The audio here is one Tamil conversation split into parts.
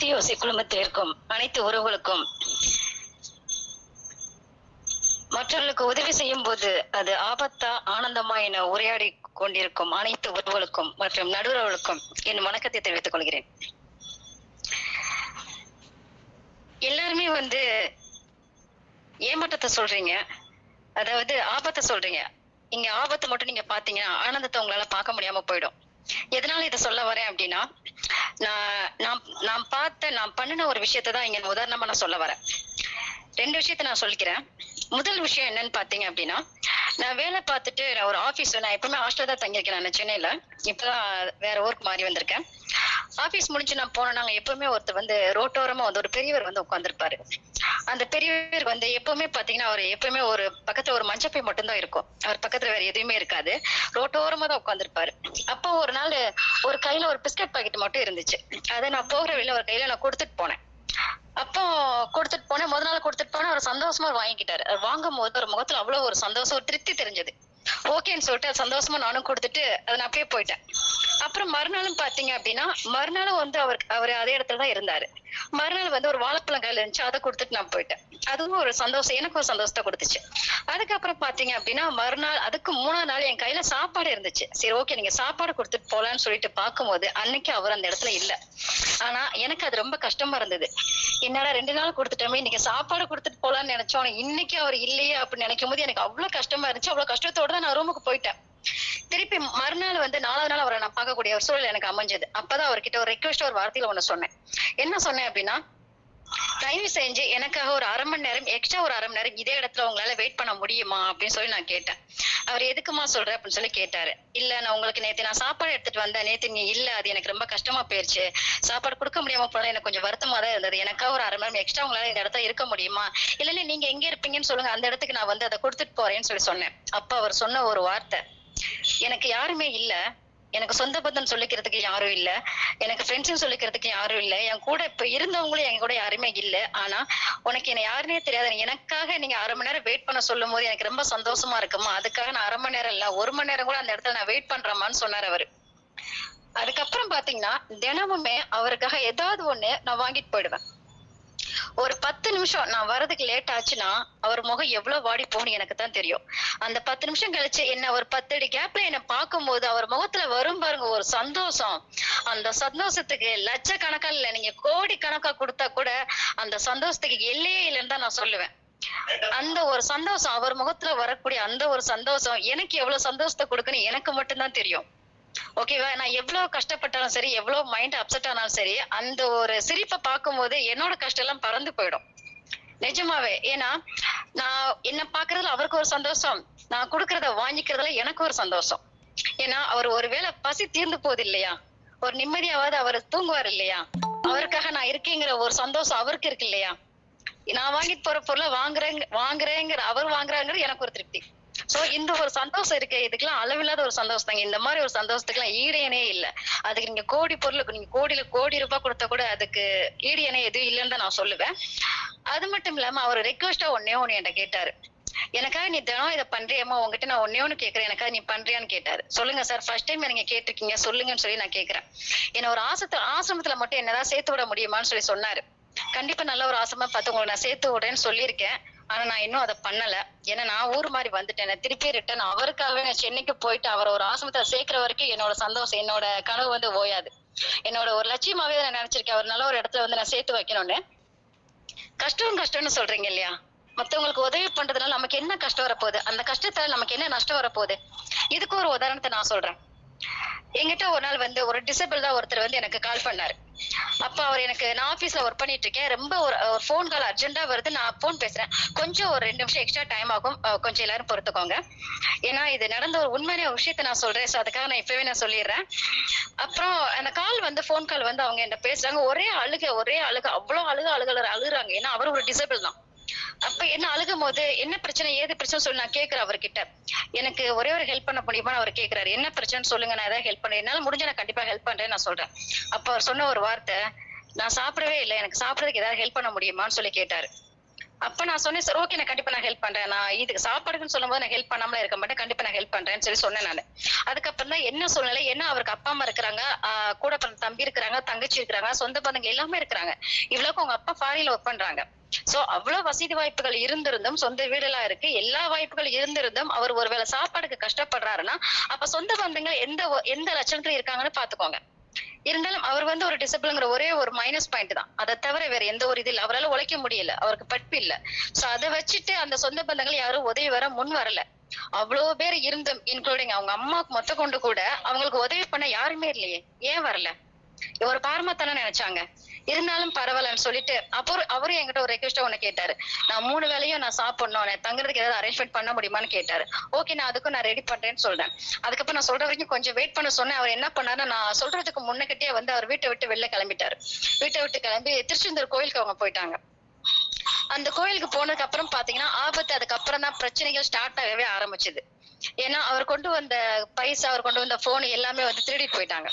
மத்தியோசை குழுமத்தில் இருக்கும் அனைத்து உறவுகளுக்கும். மற்றவர்களுக்கு உதவி செய்யும் போது அது ஆபத்தா ஆனந்தமா என உரையாடி கொண்டிருக்கும் அனைத்து உறவுகளுக்கும் மற்றும் நடுவர்களுக்கும் என் வணக்கத்தை தெரிவித்துக் கொள்கிறேன். எல்லாருமே வந்து ஏமாற்றத்தை சொல்றீங்க. அதாவது ஆபத்தை சொல்றீங்க. இங்க ஆபத்தை மட்டும் நீங்க பாத்தீங்கன்னா ஆனந்தத்தை உங்களால பார்க்க முடியாம போயிடும். எதனால இதை சொல்ல வரேன் அப்படின்னா நான் நான் பார்த்த நான் பண்ணின ஒரு விஷயத்தை தான் இங்க உதாரணமா நான் சொல்ல வரேன். ரெண்டு விஷயத்த நான் சொல்லிக்கிறேன். முதல் விஷயம் என்னன்னு பாத்தீங்க அப்படின்னா நான் வேலை பார்த்துட்டு நான் ஒரு ஆபீஸ் நான் எப்பவுமே ஹாஸ்டல் தான் தங்கியிருக்கேன். நான் சென்னையில. இப்பதான் வேற ஊருக்கு மாறி வந்திருக்கேன். ஆபீஸ் முடிஞ்சு நான் போனேன். நாங்க எப்பவுமே ஒருத்தர் வந்து ரோட்டோரமா வந்து ஒரு பெரியவர் வந்து உட்காந்துருப்பாரு அந்த பெரியவர் வந்து எப்பவுமே பாத்தீங்கன்னா அவர் எப்பவுமே ஒரு பக்கத்துல ஒரு மஞ்சப்பை மட்டும்தான் இருக்கும். அவர் பக்கத்துல வேற எதுவுமே இருக்காது. ரோட்டோரமா தான் உட்காந்துருப்பாரு அப்போ ஒரு நாள் ஒரு கையில ஒரு பிஸ்கட் பாக்கெட் மட்டும் இருந்துச்சு. அதை நான் போகிற வழியில ஒரு கையில நான் கொடுத்துட்டு போனேன். அப்போ கொடுத்துட்டு போனேன். முதல் நாள் கொடுத்துட்டு போனேன். அவர் சந்தோஷமா வாங்கிக்கிட்டாரு. அவர் வாங்கும் போது ஒரு முகத்துல அவ்வளவு ஒரு சந்தோஷம் ஒரு திருப்தி தெரிஞ்சது. ஓகேன்னு சொல்லிட்டு அது சந்தோஷமா நானும் கொடுத்துட்டு அதை நான் அப்படியே போயிட்டேன். அப்புறம் மறுநாளும் பாத்தீங்க அப்படின்னா மறுநாளும் வந்து அவர் அவர் அதே இடத்துல தான் இருந்தாரு. மறுநாள் வந்து ஒரு வாழைப்பழம் கையில இருந்துச்சு அதை கொடுத்துட்டு நான் போயிட்டேன். அதுவும் ஒரு சந்தோஷம் எனக்கு ஒரு சந்தோஷத்தை கொடுத்துச்சு. அதுக்கப்புறம் பாத்தீங்க அப்படின்னா மறுநாள் அதுக்கு மூணாவது நாள் என் கையில சாப்பாடு இருந்துச்சு. சரி ஓகே நீங்க சாப்பாடு கொடுத்துட்டு போலான்னு சொல்லிட்டு பார்க்கும்போது அன்னைக்கு அவர் அந்த இடத்துல இல்ல. ஆனா எனக்கு அது ரொம்ப கஷ்டமா இருந்தது. என்னடா ரெண்டு நாள் கொடுத்துட்டோமே இன்னைக்கு சாப்பாடு கொடுத்துட்டு போலான்னு நினைச்சோம் இன்னைக்கு அவர் இல்லையே அப்படின்னு நினைக்கும் போது எனக்கு அவ்வளவு கஷ்டமா இருந்துச்சு. அவ்வளவு கஷ்டத்தோட தான் நான் ரூமுக்கு போயிட்டேன். திருப்பி மறுநாள் வந்து நாலாவது நாள் அவரை நான் பார்க்கக்கூடிய ஒரு சூழல் எனக்கு அமைஞ்சது. அப்பதான் அவர்கிட்ட ஒரு ரெக்வஸ்ட் ஒரு வார்த்தையில ஒண்ணு சொன்னேன். என்ன சொன்னேன் அப்படின்னா தயவு செஞ்சு எனக்காக ஒரு அரை மணி நேரம் எக்ஸ்ட்ரா ஒரு அரை மணி நேரம் இதே இடத்துல உங்களால வெயிட் பண்ண முடியுமா? அப்படின்னு சொல்லி நான் கேட்டேன். அவர் எதுக்குமா சொல்ற? அப்படின்னு சொல்லி கேட்டாரு. இல்ல நான் உங்களுக்கு நேத்து நான் சாப்பாடு எடுத்துட்டு வந்தேன். நேத்து நீ இல்ல. அது எனக்கு ரொம்ப கஷ்டமா போயிருச்சு. சாப்பாடு கொடுக்க முடியாம போனா எனக்கு கொஞ்சம் வருத்தமா தான் இருந்தது. எனக்காக ஒரு அரை மணி நேரம் எக்ஸ்ட்ரா உங்களால இந்த இடத்துல இருக்க முடியுமா? இல்ல நீங்க எங்க இருப்பீங்கன்னு சொல்லுங்க. அந்த இடத்துக்கு நான் வந்து அதை கொடுத்துட்டு போறேன்னு சொல்லி சொன்னேன். அப்ப அவர் சொன்ன ஒரு வார்த்தை எனக்கு யாருமே இல்ல. எனக்கு சொந்த பந்தம் சொல்லிக்கிறதுக்கு யாரும் இல்ல. எனக்கு ஃப்ரெண்ட்ஸும் சொல்லிக்கிறதுக்கு யாரும் இல்ல. என் கூட இப்ப இருந்தவங்களும் என் கூட யாருமே இல்ல. ஆனா உனக்கு என்ன யாருன்னே தெரியாது எனக்காக நீங்க அரை மணி நேரம் வெயிட் பண்ண சொல்லும் போது எனக்கு ரொம்ப சந்தோஷமா இருக்குமா? அதுக்காக நான் அரை மணி நேரம் இல்ல ஒரு மணி நேரம் கூட அந்த இடத்துல நான் வெயிட் பண்றேமான்னு சொன்னார் அவரு. அதுக்கப்புறம் பாத்தீங்கன்னா தினமுமே அவருக்காக ஏதாவது ஒண்ணு நான் வாங்கிட்டு போயிடுவேன். ஒரு பத்து நிமிஷம் நான் வரதுக்கு லேட் ஆச்சுன்னா அவர் முகம் எவ்வளவு வாடி போகணும் எனக்கு தான் தெரியும். அந்த பத்து நிமிஷம் கழிச்சு என்ன ஒரு பத்து அடி கேப்ல என்ன பார்க்கும்போது அவர் முகத்துல வரும் பாருங்க ஒரு சந்தோஷம். அந்த சந்தோஷத்துக்கு லட்சக்கணக்கா இல்ல நீங்க கோடி கணக்கா கொடுத்தா கூட அந்த சந்தோஷத்துக்கு எல்லையே இல்லைன்னு தான் நான் சொல்லுவேன். அந்த ஒரு சந்தோஷம் அவர் முகத்துல வரக்கூடிய அந்த ஒரு சந்தோஷம் எனக்கு எவ்வளவு சந்தோஷத்தை கொடுக்குன்னு எனக்கு மட்டும்தான் தெரியும். ஓகேவா நான் எவ்வளவு கஷ்டப்பட்டாலும் சரி எவ்வளவு மைண்ட் அப்செட் ஆனாலும் சரி அந்த ஒரு சிரிப்பை பார்க்கும்போது என்னோட கஷ்டம் எல்லாம் பறந்து போயிடும். நிஜமாவே ஏன்னா நான் என்ன பாக்குறதுல அவருக்கு ஒரு சந்தோஷம் நான் கொடுக்கறத வாங்கிக்கிறதுல எனக்கு ஒரு சந்தோஷம். ஏன்னா அவர் ஒருவேளை பசி தீர்ந்து போகுது இல்லையா? ஒரு நிம்மதியாவது அவர் தூங்குவார் இல்லையா? அவருக்காக நான் இருக்கேங்கிற ஒரு சந்தோஷம் அவருக்கு இருக்கு இல்லையா? நான் வாங்கிட்டு போற பொருளை வாங்குறேங்க வாங்குறேங்கிற அவர் வாங்குறாங்கிறது எனக்கு ஒரு திருப்தி. சோ இந்த ஒரு சந்தோஷம் இருக்கு இதுக்கெல்லாம் அளவில்லாத ஒரு சந்தோஷம் தாங்க இந்த மாதிரி ஒரு சந்தோஷத்துக்குலாம் ஈடியனே இல்ல. அதுக்கு நீங்க கோடி பொருளுக்கு நீங்க கோடியில கோடி ரூபாய் கொடுத்தா கூட அதுக்கு ஈடு இணை எதுவும் இல்லைன்னு தான் நான் சொல்லுவேன். அது மட்டும் இல்லாம அவர் ரெக்வெஸ்டா ஒன்னே ஒன்னு என்கிட்ட கேட்டாரு. எனக்காக நீ தினம் இதை பண்றியம்மா? உங்ககிட்ட நான் ஒன்னே ஒண்ணு கேக்குறேன் எனக்காக நீ பண்றியான்னு கேட்டாரு. சொல்லுங்க சார் ஃபர்ஸ்ட் டைம் நீங்க கேட்டிருக்கீங்க. சொல்லுங்கன்னு சொல்லி நான் கேக்குறேன் என்ன ஒரு ஆசத்தை ஆசிரமத்துல மட்டும் என்னதான் சேர்த்து விட முடியுமான்னு சொல்லி சொன்னாரு. கண்டிப்பா நல்ல ஒரு ஆசிரமம் பார்த்து உங்களுக்கு நான் சேர்த்து விடுறேன்னு சொல்லியிருக்கேன். ஆனா நான் இன்னும் அதை பண்ணல. ஏன்னா நான் ஊர் மாதிரி வந்துட்டேன். திருப்பி ரிட்டர்ன் அவருக்காகவே நான் சென்னைக்கு போயிட்டு அவரை ஒரு ஆசிரமத்தை சேர்க்கிற வரைக்கும் என்னோட சந்தோஷம் என்னோட கனவு வந்து ஓயாது. என்னோட ஒரு லட்சியமாவே நான் நினைச்சிருக்கேன். அவர் நல்ல ஒரு இடத்துல வந்து நான் சேர்த்து வைக்கணும்னு. கஷ்டம் கஷ்டம்னு சொல்றீங்க இல்லையா? மத்தவங்களுக்கு உதவி பண்றதுனால நமக்கு என்ன கஷ்டம் வரப்போகுது? அந்த கஷ்டத்தால நமக்கு என்ன நஷ்டம் வரப்போகுது? இதுக்கு ஒரு உதாரணத்தை நான் சொல்றேன். என்கிட்ட ஒரு நாள் வந்து ஒரு டிசபிள் தான் ஒருத்தர் வந்து எனக்கு கால் பண்ணாரு. அப்ப அவர் எனக்கு நான் ஆபீஸ்ல ஒர்க் பண்ணிட்டு இருக்கேன் ரொம்ப ஒரு ஃபோன் கால் அர்ஜென்ட்டா வருது. நான் ஃபோன் பேசுறேன். கொஞ்சம் ஒரு ரெண்டு நிமிஷம் எக்ஸ்ட்ரா டைம் ஆகும். கொஞ்சம் எல்லாரும் பொறுத்துக்கோங்க. ஏன்னா இது நடந்த ஒரு உண்மையான விஷயத்த நான் சொல்றேன். ஸோ அதுக்காக நான் இப்பவே நான் சொல்லிடுறேன். அப்புறம் அந்த கால் வந்து ஃபோன் கால் வந்து அவங்க என்ன பேசுறாங்க. ஒரே அழுக ஒரே அழுக. அவ்வளவு அழுக அழுக அழுகுறாங்க. ஏன்னா அவர் ஒரு டிசபிள் தான். அப்ப என்ன அழுகும் போது என்ன பிரச்சனை ஏது பிரச்சனை சொல்லி நான் கேட்கிறேன் அவர்கிட்ட. எனக்கு ஒரே ஒரு ஹெல்ப் பண்ண முடியுமா அவர் கேக்குறாரு என்ன பிரச்சனை சொல்லுங்க நான் ஏதாவது ஹெல்ப் பண்றேன். என்னால முடிஞ்ச நான் கண்டிப்பா ஹெல்ப் பண்றேன்னு நான் சொல்றேன். அப்ப அவர் சொன்ன ஒரு வார்த்தை நான் சாப்பிடவே இல்லை. எனக்கு சாப்பிடறதுக்கு ஏதாவது ஹெல்ப் பண்ண முடியுமான்னு சொல்லி கேட்டாரு. அப்ப நான் சொன்னேன் சார் ஓகே நான் கண்டிப்பா நான் ஹெல்ப் பண்றேன். நான் இதுக்கு சாப்பாடுக்குன்னு சொல்லும்போது நான் ஹெல்ப் பண்ணாமல இருக்க மாட்டேன். கண்டிப்பா நான் ஹெல்ப் பண்றேன்னு சொல்லி சொன்னேன் நான். அதுக்கப்புறம் தான் என்ன சூழ்நிலை? என்ன அவருக்கு அப்பா அம்மா இருக்கிறாங்க. கூட பிறந்த தம்பி இருக்கிறாங்க தங்கச்சி இருக்கிறாங்க சொந்த பந்தங்க எல்லாமே இருக்கிறாங்க. இவ்வளவுக்கு அவங்க அப்பா ஃபாரின்ல ஒர்க் பண்றாங்க. சோ அவ்வளவு வசதி வாய்ப்புகள் இருந்திருந்தும் சொந்த வீடெல்லாம் இருக்கு எல்லா வாய்ப்புகள் இருந்திருந்தும் அவர் ஒருவேளை சாப்பாடுக்கு கஷ்டப்படுறாருன்னா அப்ப சொந்த பந்தங்கள் எந்த எந்த லட்சணத்துல இருக்காங்கன்னு பாத்துக்கோங்க இருந்தாலும் அவர் வந்து ஒரு டிசிப்ளின்ங்கிற ஒரே ஒரு மைனஸ் பாயிண்ட் தான். அதை தவிர வேற எந்த ஒரு இது இல்ல அவரால உழைக்க முடியல. அவருக்கு பட்பு இல்ல. சோ அதை வச்சுட்டு அந்த சொந்த பந்தங்கள் யாரும் உதவி வர முன் வரல. அவ்வளவு பேர் இருந்தும் இன்க்ளூடிங் அவங்க அம்மாவுக்கு மொத்த கொண்டு கூட அவங்களுக்கு உதவி பண்ண யாருமே இல்லையே. ஏன் வரல? ஒரு பார்மத்தானே நினைச்சாங்க. இருந்தாலும் பரவாயில்லன்னு சொல்லிட்டு அப்புறம் அவரும் என்கிட்ட ஒரு ரெக்வஸ்டா ஒண்ணு கேட்டாரு. நான் மூணு வேலையும் நான் சாப்பிடணும் தங்குறதுக்கு ஏதாவது அரேஞ்ச்மெண்ட் பண்ண முடியுமான்னு கேட்டாரு. ஓகே நான் அதுக்கும் நான் ரெடி பண்றேன்னு சொல்றேன். அதுக்கப்புறம் நான் சொல்ற வரைக்கும் கொஞ்சம் வெயிட் பண்ண சொன்னேன். அவர் என்ன பண்ணாரு நான் சொல்றதுக்கு முன்னக்கிட்டே வந்து அவர் வீட்டை விட்டு வெளில கிளம்பிட்டாரு. வீட்டை விட்டு கிளம்பி திருச்செந்தூர் கோயிலுக்கு அவங்க போயிட்டாங்க. அந்த கோயிலுக்கு போனதுக்கு அப்புறம் பாத்தீங்கன்னா ஆபத்து அதுக்கப்புறம் தான் பிரச்சனைகள் ஸ்டார்ட் ஆகவே ஆரம்பிச்சது. ஏன்னா அவர் கொண்டு வந்த பைசா அவர் கொண்டு வந்த போன் எல்லாமே வந்து திருடிட்டு போயிட்டாங்க.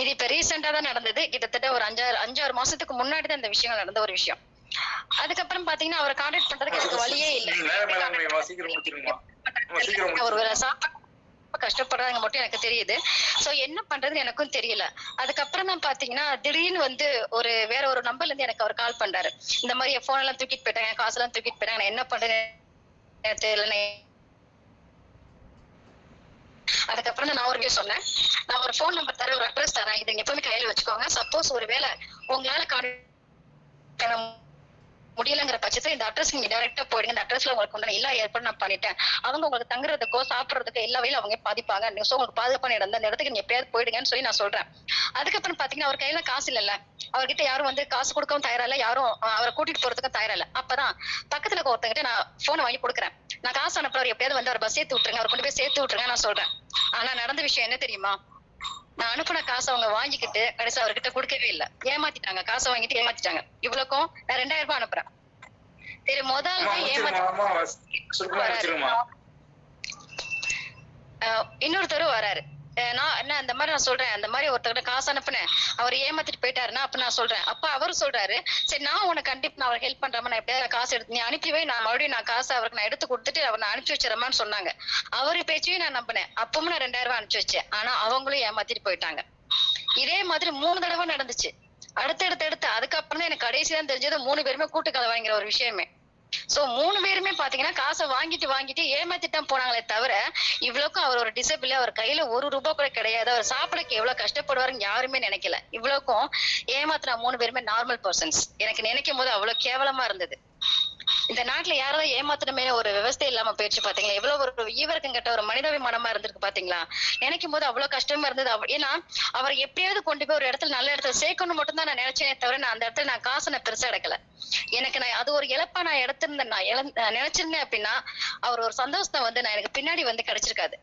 இது இப்ப ரீசெண்டா தான் நடந்தது. கிட்டத்தட்ட ஒரு அஞ்சாறு அஞ்சாறு மாசத்துக்கு முன்னாடி தான் இந்த விஷயங்கள் நடந்த ஒரு விஷயம். அதுக்கப்புறம் பாத்தீங்கன்னா அவரை கான்டாக்ட் பண்றதுக்கு எனக்கு வழியே இல்ல. வேற சாப்பாடு கஷ்டப்படுறாங்க மட்டும் எனக்கு தெரியுது. சோ என்ன பண்றதுன்னு எனக்கும் தெரியல. அதுக்கப்புறம் தான் பாத்தீங்கன்னா திடீர்னு வந்து ஒரு வேற ஒரு நம்பர்ல இருந்து எனக்கு அவர் கால் பண்றாரு இந்த மாதிரி போன் எல்லாம் தூக்கிட்டு போயிட்டாங்க காசு எல்லாம் தூக்கிட்டு போயிட்டாங்க நான் என்ன பண்றேன்னு தெரியல அதுக்கப்புறம் தான் நான் ஒரு விஷயம் சொன்னேன். நான் ஒரு ஃபோன் நம்பர் தரேன் ஒரு அட்ரஸ் தரேன். இதை எப்பவுமே கையில வச்சுக்கோங்க. சப்போஸ் ஒருவேளை உங்களால கான்டாக்ட் முடியலங்கிற பட்சத்துல இந்த அட்ரஸ் நீங்க டைரக்டா போயிடுங்க. இந்த அட்ரஸ்ல உங்களுக்கு உண்டான எல்லா ஏற்பாடு நான் பண்ணிட்டேன். அவங்க உங்களுக்கு தங்குறதுக்கோ சாப்பிடுறதுக்கோ எல்லா வகையிலும் அவங்க பாதிப்பாங்க. நீங்க உங்களுக்கு பாதுகாப்பான இடம் அந்த இடத்துக்கு நீங்க எப்பயாவது போயிடுங்கன்னு சொல்லி நான் சொல்றேன். அதுக்கப்புறம் பாத்தீங்கன்னா அவர் கையில காசு இல்லைல்ல. அவர்கிட்ட யாரும் வந்து காசு கொடுக்கவும் தயாரா இல்ல. யாரும் அவரை கூட்டிட்டு போறதுக்கும் தயாரா இல்ல. அப்பதான் பக்கத்துல ஒருத்தங்கிட்ட நான் போனை வாங்கி கொடுக்குறேன். நான் காசு அனுப்புறவர் எப்படியாவது வந்து அவர் பஸ் சேர்த்து விட்டுருங்க. அவர் கொண்டு போய் சேர்த்து விட்டுருங்க நான் சொல்றேன். ஆனா நடந்த விஷயம் என்ன தெரியுமா? நான் அனுப்புன காசை அவங்க வாங்கிக்கிட்டு கடைசி அவர்கிட்ட கொடுக்கவே இல்ல. ஏமாத்திட்டாங்க. காசை வாங்கிட்டு ஏமாத்திட்டாங்க. இவ்வளவுக்கும் நான் ரெண்டாயிரம் ரூபாய் அனுப்புறேன். சரி முதல் அம்மா தான் முடிச்சிருமா ஏமாத்தி இன்னொருத்தரும் வராரு. நான் என்ன இந்த மாதிரி நான் சொல்றேன். அந்த மாதிரி ஒருத்தர்கிட்ட காசு அனுப்புனேன். அவர் ஏமாத்திட்டு போயிட்டாருன்னா அப்ப நான் சொல்றேன். அப்ப அவரு சொல்றாரு சரி நான் உனக்கு கண்டிப்பா நான் அவருக்கு ஹெல்ப் பண்றேன் நான் எப்படியாவது காசு எடுத்து நீ அனுப்பிவே நான் மறுபடியும் நான் காசு அவருக்கு நான் எடுத்து கொடுத்துட்டு அவர் நான் அனுப்பிச்சு வச்சிடறமான்னு சொன்னாங்க. அவரு பேச்சையும் நான் நம்பினேன். அப்பவும் நான் ரெண்டாயிரம் ரூபாய் அனுப்பிச்சு வச்சேன். ஆனா அவங்களும் ஏமாத்திட்டு போயிட்டாங்க. இதே மாதிரி மூணு தடவை நடந்துச்சு. அடுத்தடுத்து அடுத்து அதுக்கப்புறம் தான் எனக்கு கடைசி தான் தெரிஞ்சது மூணு பேருமே கூட்டுக்கலை வாங்கிற ஒரு விஷயமே. சோ மூணு பேருமே பாத்தீங்கன்னா காசை வாங்கிட்டு வாங்கிட்டு ஏமாத்திட்டான் போனாங்களே தவிர இவ்வளவுக்கும் அவர் ஒரு டிசபிள் அவர் கையில ஒரு ரூபாய் கூட கிடையாது. அவர் சாப்பிடக்கு எவ்வளவு கஷ்டப்படுவாருன்னு யாருமே நினைக்கல. இவ்வளவுக்கும் ஏமாத்துன மூணு பேருமே நார்மல் பர்சன்ஸ் எனக்கு நினைக்கும் போது அவ்வளவு கேவலமா இருந்தது. இந்த நாட்டுல யாராவது ஏமாத்தணுமே ஒரு விவசாயம் இல்லாம போயிடுச்சு பாத்தீங்களா? எவ்வளவு ஒரு ஈவருக்கும் கட்ட ஒரு மனிதாபிமானமா இருந்திருக்கு பாத்தீங்களா? நினைக்கும் போது அவ்வளவு கஷ்டமா இருந்தது. ஏன்னா அவர் எப்படியாவது கொண்டு போய் ஒரு இடத்துல நல்ல இடத்துல சேர்க்கணும் மட்டும் தான் நான் நினைச்சேனே தவிர நான் அந்த இடத்துல நான் காசு நான் பெருசா எடுக்கல. எனக்கு நான் அது ஒரு இழப்பா நான் எடுத்திருந்தேன். நான் நினைச்சிருந்தேன் அப்படின்னா அவர் ஒரு சந்தோஷத்தை வந்து நான் எனக்கு பின்னாடி வந்து கிடைச்சிருக்காது.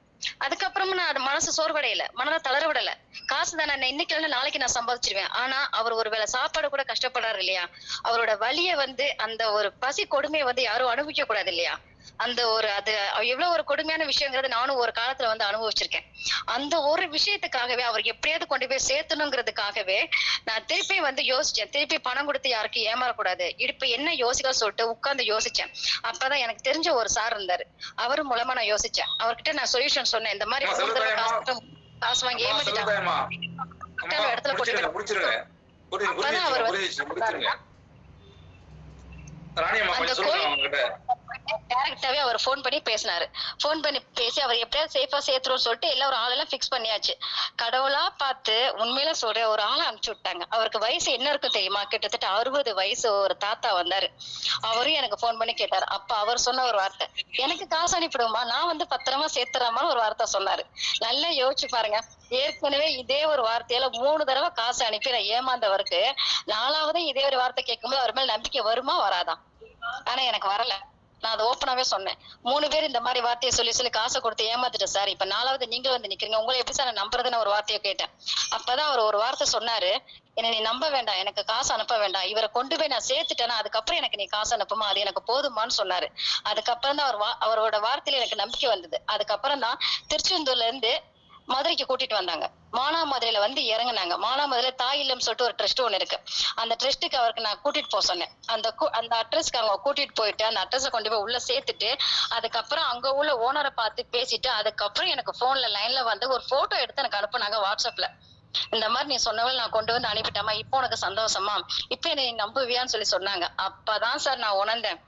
அதுக்கப்புறமும் நான் மனசு சோர்வடையல. மனதை தளர விடல காசு தான் இன்னைக்கு இல்லைன்னா நாளைக்கு நான் சம்பாதிச்சிருவேன். ஆனா அவர் ஒரு வேளை சாப்பாடு கூட கஷ்டப்படுறாரு இல்லையா? அவரோட வலிய வந்து அந்த ஒரு பசி கொடுமையை வந்து யாரும் அனுபவிக்க கூடாது இல்லையா? அந்த ஒரு அது எவ்வளவு ஒரு கொடுமையான விஷயங்கிறது நானும் ஒரு காலத்துல வந்து அனுபவிச்சிருக்கேன். அந்த ஒரு விஷயத்துக்காகவே அவர் எப்படியாவது கொண்டு போய் சேர்த்தணுங்கிறதுக்காகவே நான் திருப்பி வந்து யோசிச்சேன். திருப்பி பணம் கொடுத்து யாருக்கும் ஏமாறக்கூடாது. இப்ப என்ன யோசிக்க சொல்லிட்டு உட்கார்ந்து யோசிச்சேன். அப்பதான் எனக்கு தெரிஞ்ச ஒரு சார் இருந்தாரு. அவர் மூலமா நான் யோசிச்சேன். அவர்கிட்ட நான் சொல்யூஷன் சொன்னேன். இந்த மாதிரி காசு வாங்கி ஏமாத்திட்டாங்க. இடத்துல புரியுது அப்பதான் அவர் வந்து புரியுது முடிச்சிருங்க ராணியம்மா அந்த கொஞ்சம் சொல்லுங்க கோயில் அவங்க கிட்ட டைரக்டாவே அவர் ஃபோன் பண்ணி பேசினாரு. ஃபோன் பண்ணி பேசி அவர் எப்படியாவது சேஃபா சேர்த்துரும் சொல்லிட்டு எல்லா ஒரு ஆளெல்லாம் ஃபிக்ஸ் பண்ணியாச்சு. கடவுளா பார்த்து உண்மையில சொல்றேன் ஒரு ஆளை அனுப்பிச்சு விட்டாங்க. அவருக்கு வயசு என்ன இருக்கும் தெரியுமா? கிட்டத்தட்ட அறுபது வயசு ஒரு தாத்தா வந்தாரு. அவரும் எனக்கு ஃபோன் பண்ணி கேட்டாரு. அப்ப அவர் சொன்ன ஒரு வார்த்தை. எனக்கு காசு அனுப்பிடுமா நான் வந்து பத்திரமா சேர்த்துறாமான்னு ஒரு வார்த்தை சொன்னாரு. நல்லா யோசிச்சு பாருங்க. ஏற்கனவே இதே ஒரு வார்த்தையில மூணு தடவை காசு அனுப்பி நான் ஏமாந்தவருக்கு நாலாவது இதே ஒரு வார்த்தை கேட்கும்போது அவர் மேல நம்பிக்கை வருமா வராதா? ஆனா எனக்கு வரல. நான் அதை ஓப்பனாவே சொன்னேன். மூணு பேர் இந்த மாதிரி வார்த்தையை சொல்லி சொல்லி காசை கொடுத்து ஏமாத்திட்டேன் சார் இப்ப நாலாவது நீங்க வந்து நிக்கிறீங்க. உங்களை எப்படி சார் நான் நம்புறதுன்னு ஒரு வார்த்தையை கேட்டேன். அப்பதான் அவர் ஒரு வார்த்தை சொன்னாரு. என்னை நீ நம்ப வேண்டாம். எனக்கு காசு அனுப்ப வேண்டாம். இவரை கொண்டு போய் நான் சேர்த்துட்டேன்னா அதுக்கப்புறம் எனக்கு நீ காசு அனுப்புமா? அது எனக்கு போதுமான்னு சொன்னாரு. அதுக்கப்புறம் தான் அவர் வா- அவரோட வார்த்தையில எனக்கு நம்பிக்கை வந்தது. அதுக்கப்புறம் தான் திருச்செந்தூர்ல இருந்து மதுரைக்கு கூட்டிட்டு வந்தாங்க. மானாமதுரையில வந்து இறங்குனாங்க. மானாமதுரையில தாய் இல்லம் சொல்லிட்டு ஒரு ட்ரஸ்ட் ஒன்று இருக்கு. அந்த ட்ரஸ்ட்டுக்கு அவருக்கு நான் கூட்டிட்டு போக சொன்னேன். அந்த அந்த அட்ரஸ்க்கு அவங்க கூட்டிட்டு போயிட்டு அந்த அட்ரஸை கொண்டு போய் உள்ள சேர்த்துட்டு அதுக்கப்புறம் அங்க உள்ள ஓனரை பார்த்து பேசிட்டு அதுக்கப்புறம் எனக்கு போன்ல லைன்ல வந்து ஒரு போட்டோ எடுத்து எனக்கு அனுப்புனாங்க வாட்ஸ்அப்ல இந்த மாதிரி நீ சொன்னவள் நான் கொண்டு வந்து அனுப்பிட்டாமா இப்போ உனக்கு சந்தோஷமா? இப்ப என்னை நம்புவியான்னு சொல்லி சொன்னாங்க. அப்பதான் சார் நான் உணர்ந்தேன்.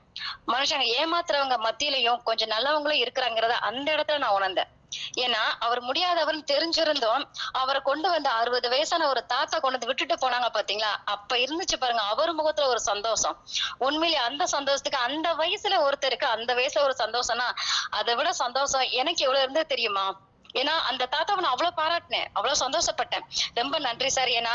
மனுஷங்க ஏமாத்துறவங்க மத்தியிலையும் கொஞ்சம் நல்லவங்களும் இருக்கிறாங்கிறத அந்த இடத்துல நான் உணர்ந்தேன். ஏன்னா அவர் முடியாதவர்னு தெரிஞ்சிருந்தோம். அவரை கொண்டு வந்து அறுபது வயசான ஒரு தாத்தா கொண்டு வந்து விட்டுட்டு போனாங்க பாத்தீங்களா? அப்ப இருந்துச்சு பாருங்க அவர் முகத்துல ஒரு சந்தோஷம். உண்மையிலே அந்த சந்தோஷத்துக்கு அந்த வயசுல ஒருத்தருக்கு அந்த வயசுல ஒரு சந்தோஷம்னா அதை விட சந்தோஷம் எனக்கு எவ்வளவு இருந்தது தெரியுமா? ஏன்னா அந்த தாத்தாவை நான் அவ்வளவு பாராட்டினேன். அவ்வளவு சந்தோஷப்பட்டேன். ரொம்ப நன்றி சார். ஏன்னா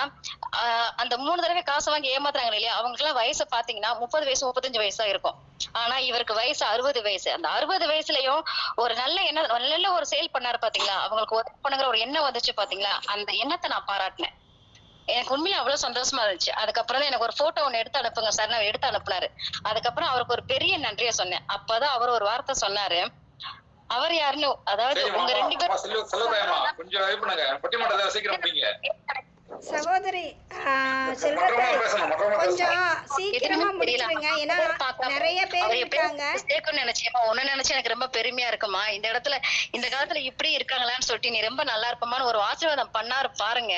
அந்த மூணு தடவை காசு வாங்கி ஏமாத்துறாங்க இல்லையா? அவங்களுக்கு எல்லாம் வயசு பாத்தீங்கன்னா முப்பது வயசு முப்பத்தஞ்சு வயசா இருக்கும். ஆனா இவருக்கு வயசு அறுபது வயசு. அந்த அறுபது வயசுலயும் ஒரு நல்ல எண்ணம் நல்ல ஒரு செயல் பண்ணாரு பாத்தீங்களா அவங்களுக்கு உதவி பண்ணுங்கிற ஒரு எண்ணம் வந்துச்சு பாத்தீங்களா அந்த எண்ணத்தை நான் பாராட்டினேன். எனக்கு உண்மையில அவ்வளவு சந்தோஷமா இருந்துச்சு. அதுக்கப்புறம் தான் எனக்கு ஒரு போட்டோ ஒண்ணு எடுத்து அனுப்புங்க சார். நான் எடுத்து அனுப்புனாரு. அதுக்கப்புறம் அவருக்கு ஒரு பெரிய நன்றியை சொன்னேன். அப்பதான் அவர் ஒரு வார்த்தை சொன்னாரு. அவர் யாருன்னு அதாவது உங்க ரெண்டு பேரும் கொஞ்சம் இது பண்ணுங்க. பட்டிமன்றத்தை சீக்கிரம் முடிங்க சகோதரி கொஞ்சம் சீக்கிரமா. முடிச்சிருங்க. ஏன்னா நிறைய பேர் இருக்காங்க. நினைச்சேன் உன்ன நினைச்சு எனக்கு ரொம்ப பெருமையா இருக்குமா இந்த இடத்துல இந்த காலத்துல இப்படி இருக்காங்களான்னு சொல்லிட்டு நீ ரொம்ப நல்லா இருப்பமான்னு ஒரு ஆசீர்வாதம் பண்ணாரு பாருங்க.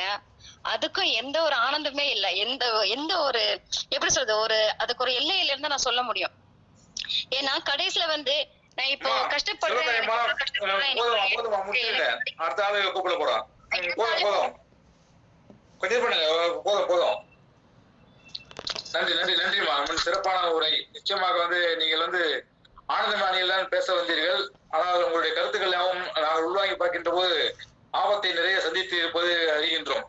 அதுக்கும் எந்த ஒரு ஆனந்தமே இல்ல. எந்த எந்த ஒரு எப்படி சொல்றது ஒரு அதுக்கு ஒரு எல்லை இல்லைன்னு நான் சொல்ல முடியும். ஏன்னா கடைசியில வந்து இப்போ கஷ்டப்படுறேன். போதுமா போதுமா அடுத்த ஆளு கூப்பிட போறோம். போதும் போதும். கொஞ்சம் பண்ணுங்க போதும் போதும். நன்றி நன்றி உங்கள் சிறப்பான உரை. நிச்சயமாக வந்து நீங்கள் வந்து ஆனந்தமானியில் தான் பேச வந்தீர்கள். ஆனால் உங்களுடைய கருத்துக்கள் யாவும் நாங்கள் உள்வாங்கி பார்க்கின்ற போது ஆபத்தை நிறைய சந்தித்து இருப்பது அறிகின்றோம்.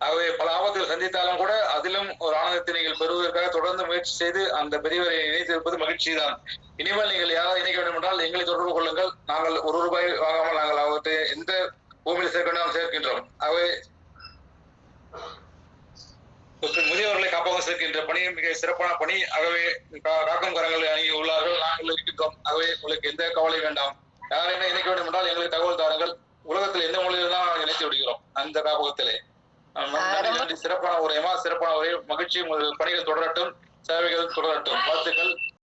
ஆகவே பல ஆபத்துகள் சந்தித்தாலும் கூட அதிலும் ஒரு ஆனந்தத்தை நீங்கள் பெறுவதற்காக தொடர்ந்து முயற்சி செய்து அந்த பெரியவரை இணைத்திருப்பது மகிழ்ச்சி தான் இனிமேல் நீங்கள் யாராவது இணைக்க வேண்டும் என்றால் எங்களை தொடர்பு கொள்ளுங்கள். நாங்கள் ஒரு ரூபாய் வாங்காமல் நாங்கள் அவற்றை எந்த பூமியில் சேர்க்க வேண்டாம் சேர்க்கின்றோம். ஆகவே முதியவர்களை காப்பகம் சேர்க்கின்ற பணி மிக சிறப்பான பணி. ஆகவே காக்கும் கரங்களை அணுகி உள்ளார்கள். நாங்கள் இருக்கின்றோம் ஆகவே உங்களுக்கு எந்த கவலை வேண்டாம். யாரையும் இணைக்க வேண்டும் என்றால் எங்களுக்கு தகவல் தாருங்கள். உலகத்தில் எந்த மொழியில் தான் இணைத்து விடுகிறோம். அந்த காப்பகத்திலே. சிறப்பான உரையமா சிறப்பான உரை மகிழ்ச்சி உங்கள் பணிகள் தொடரட்டும் சேவைகள் தொடரட்டும். வாழ்த்துக்கள்.